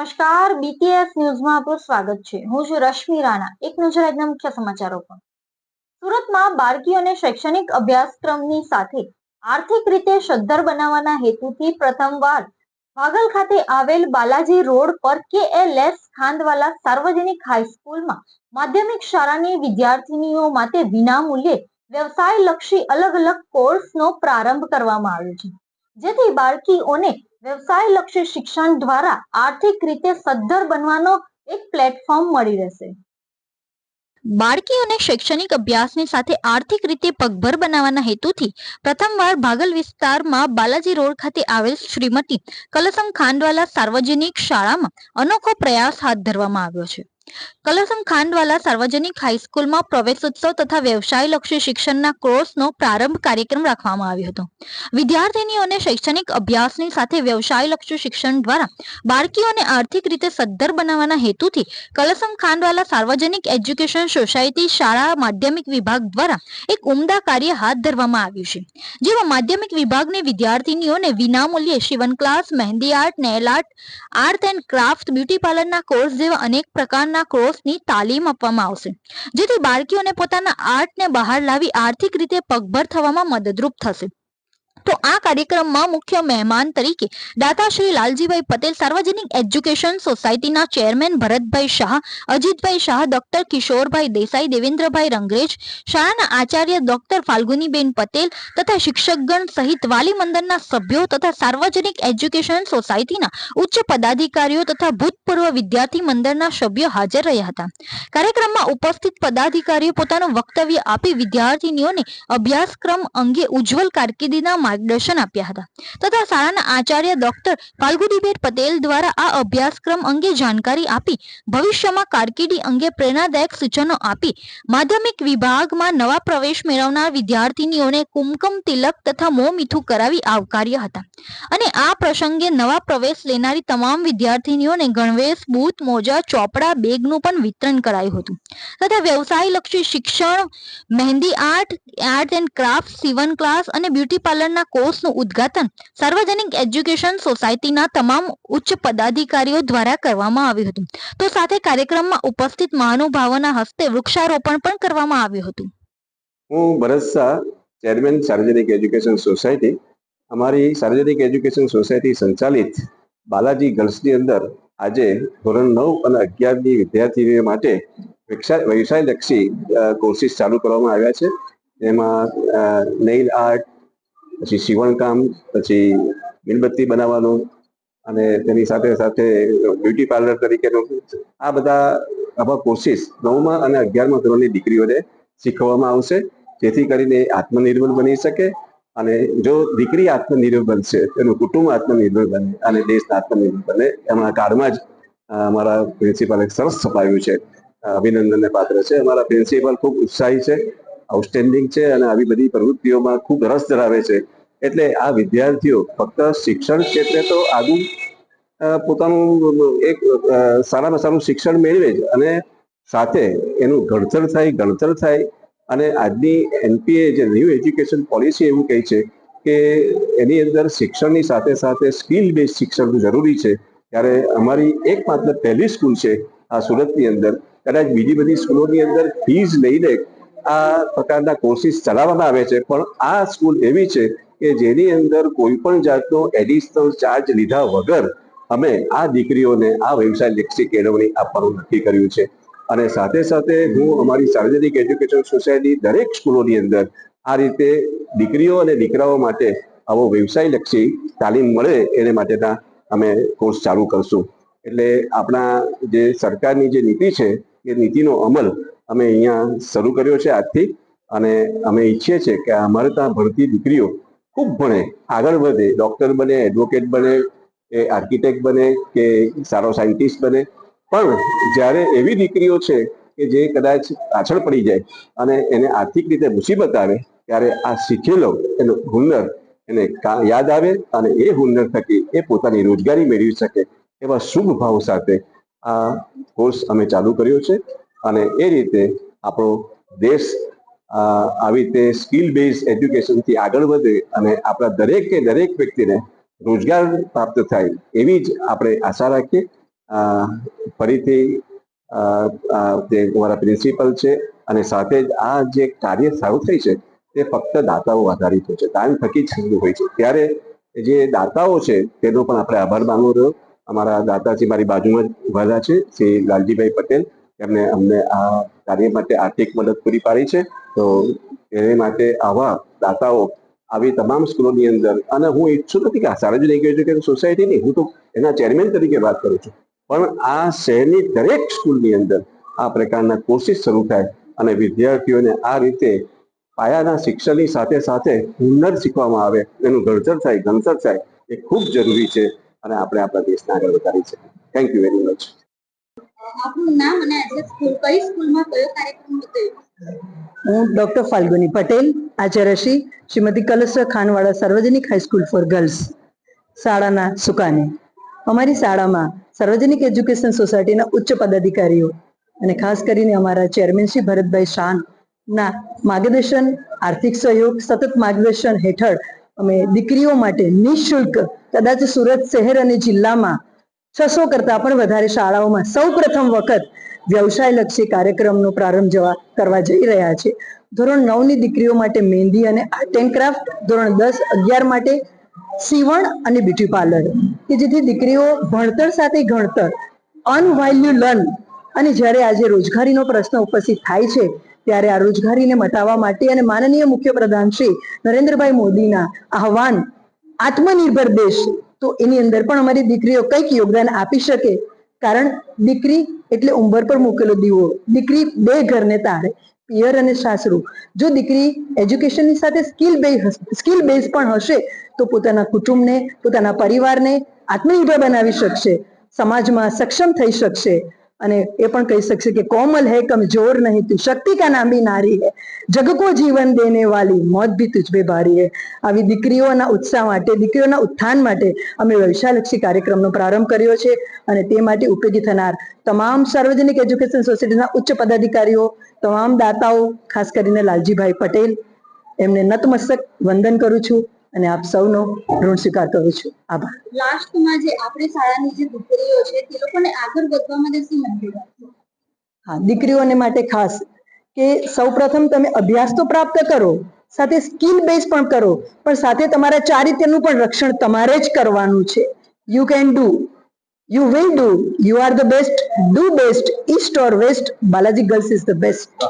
નમસ્કાર બીટીએસ ન્યૂઝમાં આપનું સ્વાગત છે. હું છું રશ્મિ રાણા. એક નજર આજના મુખ્ય સમાચારો પર. સુરતમાં બાળકીઓને શૈક્ષણિક અભ્યાસક્રમની સાથે આર્થિક રીતે સદ્ધર બનાવવાના હેતુથી પ્રથમવાર વાગલ ખાતે આવેલ બાલાજી રોડ પર કે એલ એસ ખાંદવાલા સાર્વજનિક હાઈસ્કૂલમાં માધ્યમિક શાળાની વિદ્યાર્થીનીઓ માટે વિનામૂલ્યે વ્યવસાયલક્ષી અલગ અલગ કોર્સનો પ્રારંભ કરવામાં આવ્યો છે. જેથી બાળકીઓને વ્યવસાયલક્ષી શિક્ષણ દ્વારા આર્થિક રીતે સદ્ધર બનવાનો એક પ્લેટફોર્મ મળી રહેશે. બાળકીઓને શૈક્ષણિક અભ્યાસની સાથે આર્થિક રીતે પગભર બનાવવાના હેતુથી પ્રથમવાર ભાગલ વિસ્તારમાં બાલાજી રોડ ખાતે આવેલ શ્રીમતી કલસમ ખાંડવાલા સાર્વજનિક શાળામાં અનોખો પ્રયાસ હાથ ધરવામાં આવ્યો છે. કલસમ ખાંડવાલા સાર્વજનિક હાઈસ્કૂલમાં પ્રવેશોત્સવ તથા વ્યવસાયલક્ષી શિક્ષણના કોર્સનો પ્રારંભ કાર્યક્રમ રાખવામાં આવ્યો હતો. વિદ્યાર્થીનીઓને શૈક્ષણિક અભ્યાસની સાથે વ્યવસાયલક્ષી શિક્ષણ દ્વારા બાળકીઓને આર્થિક રીતે સદ્ધર બનાવવાના હેતુથી કલસમ ખાંડવાલા સાર્વજનિક એજ્યુકેશન સોસાયટી શાળા માધ્યમિક વિભાગ દ્વારા એક ઉમદા કાર્ય હાથ ધરવામાં આવ્યું છે. જેમાં માધ્યમિક વિભાગની વિદ્યાર્થીનીઓને વિનામૂલ્યે Shivan class mehndi art nail art art and craft beauty પાર્લરના course જેવા અનેક પ્રકારના કોર્સની તાલીમ આપવામાં આવશે. જેથી બાળકીઓને પોતાના આર્ટને બહાર લાવી આર્થિક રીતે પગભર થવામાં મદદરૂપ થશે. તો આ કાર્યક્રમમાં મુખ્ય મહેમાન તરીકે દાતાશ્રી લાલજીભાઈ પટેલ, સાર્વજનિક એજ્યુકેશન સોસાયટીના ચેરમેન ભરતભાઈ શાહ, અજીતભાઈ શાહ, ડોક્ટર કિશોરભાઈ દેસાઈ, દેવેન્દ્રભાઈ રંગરેજ, શાળાના આચાર્ય ડોક્ટર ફાલ્ગુનીબેન પટેલ તથા શિક્ષકગણ સહિત વાલી મંડળના સભ્યો તથા સાર્વજનિક એજ્યુકેશન સોસાયટીના ઉચ્ચ પદાધિકારીઓ તથા ભૂતપૂર્વ વિદ્યાર્થી મંડળના સભ્યો હાજર રહ્યા હતા. કાર્યક્રમમાં ઉપસ્થિત પદાધિકારીઓ પોતાનું વક્તવ્ય આપી વિદ્યાર્થીનીઓને અભ્યાસક્રમ અંગે ઉજ્જવલ કારકિર્દીના માર્ગદર્શન આપ્યા હતા. તથા શાળાના આચાર્ય ડોક્ટર ફાલ્ગુનીબેન પટેલ દ્વારા આ અભ્યાસક્રમ અંગે જાણકારી આપી, ભવિષ્યમાં કારકિર્દી અંગે પ્રેરણાદાયક સૂચનો આપી, માધ્યમિક વિભાગમાં નવા પ્રવેશ મેળવનાર વિદ્યાર્થીનીઓને કુમકમ તિલક તથા મોં મીઠું કરાવી આવકાર્યા હતા. અને આ પ્રસંગે નવા પ્રવેશ લેનારી તમામ વિદ્યાર્થીનીઓને ગણવેશ, બૂથ, મોજા, ચોપડા, બેગનું પણ વિતરણ કરાયું હતું. તથા વ્યવસાયલક્ષી શિક્ષણ, mehndi art art and craft, સીવન class અને બ્યુટી પાર્લરના કોર્સનું ઉદ્ઘાટન સાર્વજનિક એજ્યુકેશન સોસાયટીના તમામ ઉચ્ચ પદાધિકારીઓ દ્વારા કરવામાં આવ્યું હતું. તો સાથે કાર્યક્રમમાં ઉપસ્થિત મહાનુભાવોના હસ્તે વૃક્ષારોપણ પણ કરવામાં આવ્યું હતું. હું ભરત શાહ, ચેરમેન સાર્વજનિક એજ્યુકેશન સોસાયટી. અમારી સાર્વજનિક એજ્યુકેશન સોસાયટી સંચાલિત બાલાજી ગર્લ્સની અંદર આજે ધોરણ નવ અને અગિયારની વિદ્યાર્થીઓ માટે વ્યવસાયલક્ષી કોર્સિસ ચાલુ કરવામાં આવ્યા છે. એમાં નેઇલ આર્ટ પછી સીવણકામ પછી મીણબત્તી બનાવવાનું અને તેની સાથે સાથે બ્યુટી પાર્લર તરીકેનું આ બધા આવા કોર્સિસ નવમાં અને અગિયારમાં ધોરણની દીકરીઓને શીખવવામાં આવશે, જેથી કરીને આત્મનિર્ભર બની શકે અને જો દીકરી આત્મનિર્ભર બનશે તેનું કુટુંબ આત્મનિર્ભર બને અને દેશ આત્મનિર્ભર બને, એમના કાળમાં જ અમારા પ્રિન્સિપાલે સરસ છપાયું છે. અભિનંદનને પાત્ર છે. અમારા પ્રિન્સિપાલ ખૂબ ઉત્સાહી છે. આઉટસ્ટેન્ડિંગ છે અને આવી બધી પ્રવૃત્તિઓમાં ખૂબ રસ ધરાવે છે. એટલે આ વિદ્યાર્થીઓ ફક્ત શિક્ષણ ક્ષેત્રે તો આગું પોતાનું, એક સારામાં સારું શિક્ષણ મેળવે જ અને સાથે એનું ઘડતર થાય, ગણતર થાય અને આજની એનપીએ જે ન્યૂ એજ્યુકેશન પોલિસી એવું કહે છે કે એની અંદર શિક્ષણની સાથે સાથે સ્કિલ બેઝ શિક્ષણ જરૂરી છે. ત્યારે અમારી એકમાત્ર પહેલી સ્કૂલ છે આ સુરતની અંદર. કદાચ બીજી બધી સ્કૂલોની અંદર ફીઝ લઈને આ પ્રકારના કોર્સિસ ચલાવવામાં આવે છે, પણ આ સ્કૂલ એવી છે કે જેની અંદર કોઈ પણ જાતનો એડિશનલ ચાર્જ લીધા વગર અમે આ દીકરીઓને આ વ્યવસાય લક્ષી કેળવણી આપવાનું નક્કી કર્યું છે. અને સાથે સાથે હું અમારી સાર્વજનિક એજ્યુકેશન સોસાયટી દરેક સ્કૂલોની અંદર આ રીતે દીકરીઓ અને દીકરાઓ માટે આવો વ્યવસાયલક્ષી તાલીમ મળે એને માટેના અમે કોર્સ ચાલુ કરશું. એટલે આપણા જે સરકારની જે નીતિ છે, એ નીતિનો અમલ અમે અહીંયા શરૂ કર્યો છે આજથી અને અમે ઈચ્છીએ છીએ કે અમારે ત્યાં ભણતી દીકરીઓ ખૂબ ભણે, આગળ વધે ડોક્ટર બને એડવોકેટ બને એ આર્કિટેક્ટ બને, કે સારો સાયન્ટિસ્ટ બને. પણ જ્યારે એવી દીકરીઓ છે કે જે કદાચ પાછળ પડી જાય અને એને આર્થિક રીતે મુસીબત આવે, ત્યારે આ શીખેલો એનો હુનર એને યાદ આવે અને એ હુનર થકી એ પોતાની રોજગારી મેળવી શકે એવા શુભ ભાવ સાથે આ કોર્સ અમે ચાલુ કર્યો છે. અને એ રીતે આપણો દેશ આવી રીતે સ્કિલ બેઝ એજ્યુકેશનથી આગળ વધે અને આપણા દરેકે દરેક વ્યક્તિને રોજગાર પ્રાપ્ત થાય એવી જ આપણે આશા રાખીએ. ફરીથી જે અમારા પ્રિન્સિપલ છે અને સાથે જ આ જે કાર્ય સારું થઈ છે તે ફક્ત દાતાઓ આધારિત હોય છે. દાન થકી જ શરૂ હોય છે. ત્યારે જે દાતાઓ છે તેનો પણ આપણે આભાર માનવો રહ્યો. અમારા દાતાજી મારી બાજુમાં જ ઊભા છે. શ્રી લાલજીભાઈ પટેલ એમને અમને આ કાર્ય માટે આર્થિક મદદ પૂરી પાડી છે. તો એ માટે આવા દાતાઓ આવી તમામ સ્કૂલોની અંદર, અને હું ઈચ્છું નથી કે આ સાર્વજનિક એજ્યુકેશન સોસાયટીની, હું તો એના ચેરમેન તરીકે વાત કરું છું. પણ આ શહેરની દરેક સ્કૂલની અંદર આ પ્રકારના કોર્સિસ શરૂ થાય અને વિદ્યાર્થીઓને આ રીતે પાયાના શિક્ષણની સાથે સાથે હુનર શીખવામાં આવે, એનું ઘડતર થાય, ગણતર થાય, એ ખૂબ જરૂરી છે અને આપણે આપણા દેશને આગળ વધારી છે થેન્ક યુ વેરી મચ આપનું નામ અને એડ્રેસ સ્કૂલ કઈ સ્કૂલમાં કયો કાર્યક્રમ હતો? હું ડોક્ટર ફાલ્ગુની પટેલ આચાર્યશ્રી શ્રીમતી કલસ્ટર ખાનવાડા સાર્વજનિક હાઈસ્કૂલ ફોર ગર્લ્સ, શાળાના સુકાને. અમારી શાળામાં સાર્વજનિક એજ્યુકેશન સોસાયટીના ઉચ્ચ પદાધિકારીઓ અને ખાસ કરીને અમારા ચેરમેન શ્રી ભરતભાઈ શાનના માર્ગદર્શન, આર્થિક સહયોગ, સતત માર્ગદર્શન હેઠળ અમે દીકરીઓ માટે નિઃશુલ્ક, કદાચ સુરત શહેર અને જિલ્લામાં છસો કરતા પણ વધારે શાળાઓમાં સૌ પ્રથમ વખત વ્યવસાયલક્ષી કાર્યક્રમનો પ્રારંભ જવા કરવા જઈ રહ્યા છે. ધોરણ નવની દીકરીઓ માટે મહેંદી અને આર્ટ એન્ડ ક્રાફ્ટ, ધોરણ દસ અગિયાર માટે સીવણ અને બ્યુટી પાર્લર, કે જેથી દીકરીઓ ભણતર સાથે ગણતર અનવાલ્યુ લર્ન અને જ્યારે આજે રોજગારીનો પ્રશ્ન ઉપસ્થિત થાય છે, ત્યારે આ રોજગારીને મટાવવા માટે અને માનનીય મુખ્યપ્રધાન શ્રી નરેન્દ્રભાઈ મોદીના આહવાન આત્મનિર્ભર દેશ તો એની અંદર પણ અમારી દીકરીઓ કંઈક યોગદાન આપી શકે. કારણ દીકરી એટલે ઉંબર પર મૂકેલો દીવો. દીકરી બે ઘરને તારે, પિયર અને સાસરુ. જો દીકરી એજ્યુકેશનની સાથે સ્કિલ બેઝ સ્કિલ બેઝ પણ હશે, તો પોતાના કુટુંબને, પોતાના પરિવારને આત્મનિર્ભર બનાવી શકશે. સમાજમાં સક્ષમ થઈ શકશે. અને એ પણ કહી શકશે કે કોમલ હે કમજોર નહીં તું. શક્તિ કા નામી નારી હે. જગ કો જીવન દેને વાલી મોત ભી તુજ પે ભારી હે. આવી દીકરીઓના ઉત્સાહ માટે, દીકરીઓના ઉત્થાન માટે અમે વ્યવસાયલક્ષી કાર્યક્રમનો પ્રારંભ કર્યો છે અને તે માટે ઉપયોગી થનાર તમામ સાર્વજનિક એજ્યુકેશન સોસાયટીના ઉચ્ચ પદાધિકારીઓ, તમામ દાતાઓ, ખાસ કરીને લાલજીભાઈ પટેલ, એમને નતમસ્તક વંદન કરું છું. અને આપ સૌનો ઋણ સ્વીકાર કરું છું. આભાર. લાસ્ટમાં જે આપણી શાળાની જે દીકરીઓ છે તે લોકોને આગળ વધવા માટે શું મેસેજ હા દીકરીઓને માટે ખાસ કે સૌપ્રથમ તમે અભ્યાસ તો પ્રાપ્ત કરો સાથે સ્કિલ બેઝ પણ કરો પણ સાથે તમારા ચારિત્ર્યનું પણ રક્ષણ તમારે જ કરવાનું છે. You can do you will do you are the best do best east or west Balaji girls is the best